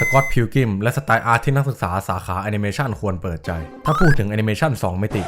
สกอตพิวกิมและสไตล์อาร์ตที่นักศึกษาสาขาแอนิเมชันควรเปิดใจ ถ้าพูดถึงแอนิเมชัน2มิติ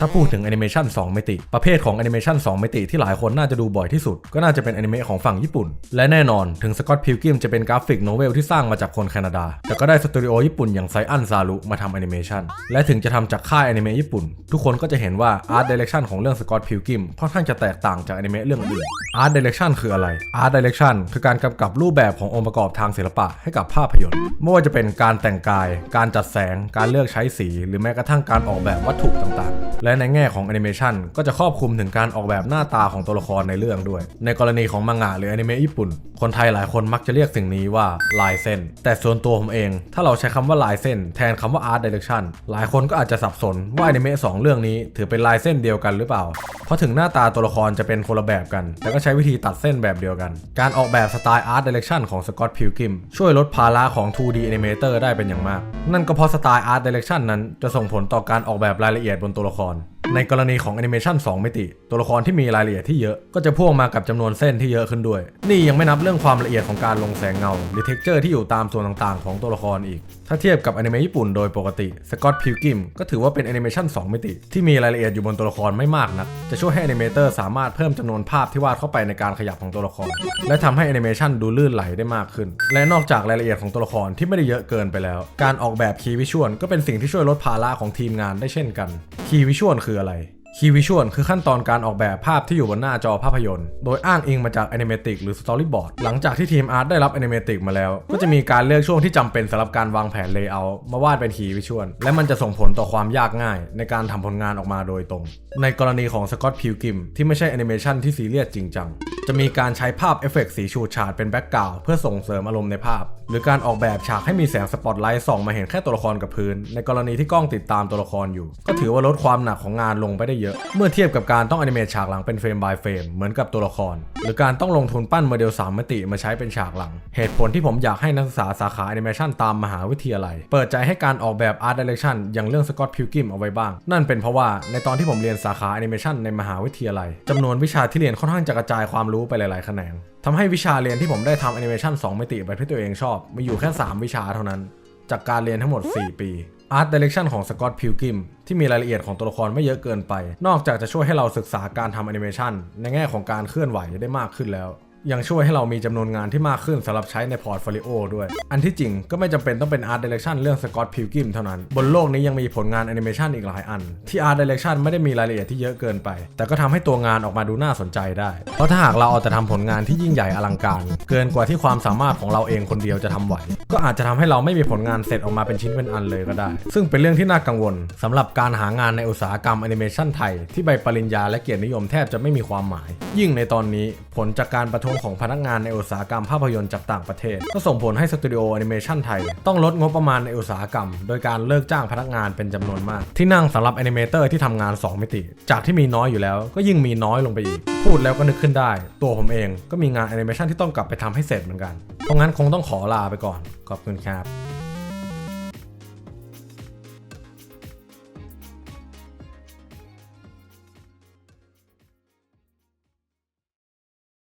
ถ้าพูดถึงแอนิเมชัน2มิติ ประเภทของแอนิเมชัน2มิติที่หลายคนน่าจะดูบ่อยที่สุด ก็น่าจะเป็นแอนิเมะของฝั่งญี่ปุ่น และแน่นอนถึงสกอตพิลกิมจะเป็นกราฟิกโนเวลที่สร้างมาจากคนแคนาดา แต่ก็ได้สตูดิโอญี่ปุ่นอย่างไซอันซารุมาทำแอนิเมชันและถึงจะทำจากค่ายแอนิเมะญี่ปุ่น ทุกคนก็จะเห็นว่าอาร์ตเดเรคชันของเรื่องสกอตพิลกิมค่อนข้างจะแตกต่างจากแอนิเมะเรื่องอื่นอาร์ตเดเรคชันคืออะไรอาร์ตเดเรคชันคือการกำกับรูปแบบขององค์ประกอบทางศิลปะให้กับภาพยนตร์ไม่ว่าจะเป็นการแต่งกาย การจัดแสง การเลือกใช้สี หรือแม้กระทั่งการออกแบบวัตถุต่างๆ และในแง่ของแอนิเมชันก็จะครอบคลุมถึงการออกแบบหน้าตาของตัวละครในเรื่องด้วย ในกรณีของมังงะหรือแอนิเมะญี่ปุ่น คนไทยหลายคนมักจะเรียกสิ่งนี้ว่าลายเส้น แต่ส่วนตัวผมเอง ถ้าเราใช้คำว่าลายเส้น แทนคำว่าอาร์ตดิเรกชันหลายคนก็อาจจะสับสนว่าแอนิเมะสองเรื่องนี้ถือเป็นลายเส้นเดียวกันหรือเปล่า เพราะถึงหน้าตาตัวละครจะเป็นคนละแบบกัน แต่ก็ใช้วิธีตัดเส้นแบบเดียวกัน การออกแบบสไตล์อาร์ตดิเรกชันของสกอตพิลกิมช่วยลดภาระของ 2D Animator ได้เป็นอย่างมาก นั่นก็เพราะสไตล์อาร์ตดิเรกชันนั้นจะส่งผลต่อการออกแบบรายละเอียดบนตัวละคร ในกรณีของแอนิเมชัน2มิติ ตัวละครที่มีรายละเอียดที่เยอะ ก็จะพ่วงมากับจำนวนเส้นที่เยอะขึ้นด้วย นี่ยังไม่นับเรื่องความละเอียดของการลงแสงเงา หรือเท็กเจอร์ที่อยู่ตามส่วนต่างๆ ของตัวละครอีก ถ้าเทียบกับแอนิเมะญี่ปุ่นโดยปกติสกอตพิลกิมก็ถือว่าเป็นแอนิเมชัน2มิติ ที่มีรายละเอียดอยู่บนตัวละครไม่มากนักจะช่วยให้แอนิเมเตอร์สามารถเพิ่มจำนวนภาพที่วาดเข้าไปในการขยับของตัวละคร และทำให้แอนิเมชันดูลื่นไหลได้มากขึ้น และนอกจากรายละเอียดของตัวละครที่ไม่ได้เยอะเกินไปแล้ว การออกแบบคีย์วิชวลก็เป็นสิ่งที่ช่วยลดภาระของทีมงานได้เช่นกัน คีย์วิชวลคืออะไร คีย์วิชวลคือขั้นตอนการออกแบบภาพที่อยู่บนหน้าจอภาพยนตร์ โดยอ้างอิงมาจากแอนิเมติกหรือสตอรี่บอร์ดหลังจากที่ทีมอาร์ตได้รับแอนิเมติกมาแล้ว ก็จะมีการเลือกช่วงที่จำเป็นสำหรับการวางแผนเลเยอร์มาวาดเป็นคีย์วิชวลและมันจะส่งผลต่อความยากง่าย ในการทำผลงานออกมาโดยตรง ในกรณีของสกอตพิลกิมที่ไม่ใช่แอนิเมชันที่ซีเรียสจริงจังจะมีการใช้ภาพเอฟเฟกต์สีฉูดฉาดเป็นแบ็กกราวด์เพื่อส่งเสริมอารมณ์ในภาพ หรือการออกแบบฉากให้มีแสงสปอตไลท์ส่องมาเห็นแค่ตัวละครกับพื้น ในกรณีที่กล้องติดตามตัวละครอยู่ ก็ถือว่าลดความหนักของงานลงไปได้เยอะเมื่อเทียบกับการต้องอนิเมตฉากหลังเป็นเฟรม by เฟรมเหมือนกับตัวละคร หรือการต้องลงทุนปั้นโมเดล 3 มิติมาใช้เป็นฉากหลัง เหตุผลที่ผมอยากให้นักศึกษาสาขาแอนิเมชันตามมหาวิทยาลัย เปิดใจให้การออกแบบอาร์ตดิเรกชันอย่างเรื่องสกอตพิลกิมเอาไว้บ้าง นั่นเป็นเพราะว่าในตอนที่ผมเรียนสาขาแอนิเมชันในมหาวิทยาลัยจำนวนวิชาที่เรียนค่อนข้างจะกระจายความรู้ไปหลาย ๆ แขนงทำให้วิชาเรียนที่ผมได้ทำแอนิเมชัน2มิติแบบที่ตัวเองชอบมีอยู่แค่ 3 วิชาเท่านั้น จากการเรียนทั้งหมด 4 ปี อาร์ตเดเรคชั่นของสกอตพิวกิมที่มีรายละเอียดของตัวละครไม่เยอะเกินไป นอกจากจะช่วยให้เราศึกษาการทำแอนิเมชันในแง่ของการเคลื่อนไหวได้มากขึ้นแล้ว ยังช่วยให้เรามีจำนวนงานที่มากขึ้นสำหรับใช้ในพอร์ตโฟลิโอด้วย อันที่จริงก็ไม่จำเป็นต้องเป็น Art Direction เรื่อง Scott Pilgrim เท่านั้น บนโลกนี้ยังมีผลงานแอนิเมชันอีกหลายอัน ที่ Art Direction ไม่ได้มีรายละเอียดที่เยอะเกินไป แต่ก็ทำให้ตัวงานออกมาดูน่าสนใจได้ เพราะถ้าหากเราเอาแต่ทำผลงานที่ยิ่งใหญ่อลังการ เกินกว่าที่ความสามารถของเราเองคนเดียวจะทำไหว ก็อาจจะทำให้เราไม่มีผลงานเสร็จออกมาเป็นชิ้นเป็นอันเลยก็ได้ ซึ่งเป็นเรื่องที่น่ากังวลสำหรับการหางานในอุตสาหกรรมแอนิเมชันไทยที่ใบปริญญาและเกียรตินิยมแทบจะไม่มีความหมาย ยิ่งในตอนนี้ ผลจากการประท้วงของพนักงานในอุตสาหกรรมภาพยนตร์จากต่างประเทศ ก็ส่งผลให้สตูดิโอแอนิเมชันไทย ต้องลดงบประมาณในอุตสาหกรรม โดยการเลิกจ้างพนักงานเป็นจำนวนมาก ที่นั่งสำหรับแอนิเมเตอร์ที่ทำงาน 2 มิติ จากที่มีน้อยอยู่แล้ว ก็ยิ่งมีน้อยลงไปอีก พูดแล้วก็นึกขึ้นได้ ตัวผมเองก็มีงานแอนิเมชันที่ต้องกลับไปทำให้เสร็จเหมือนกันเพราะงั้นคงต้องขอลาไปก่อนขอบคุณครับ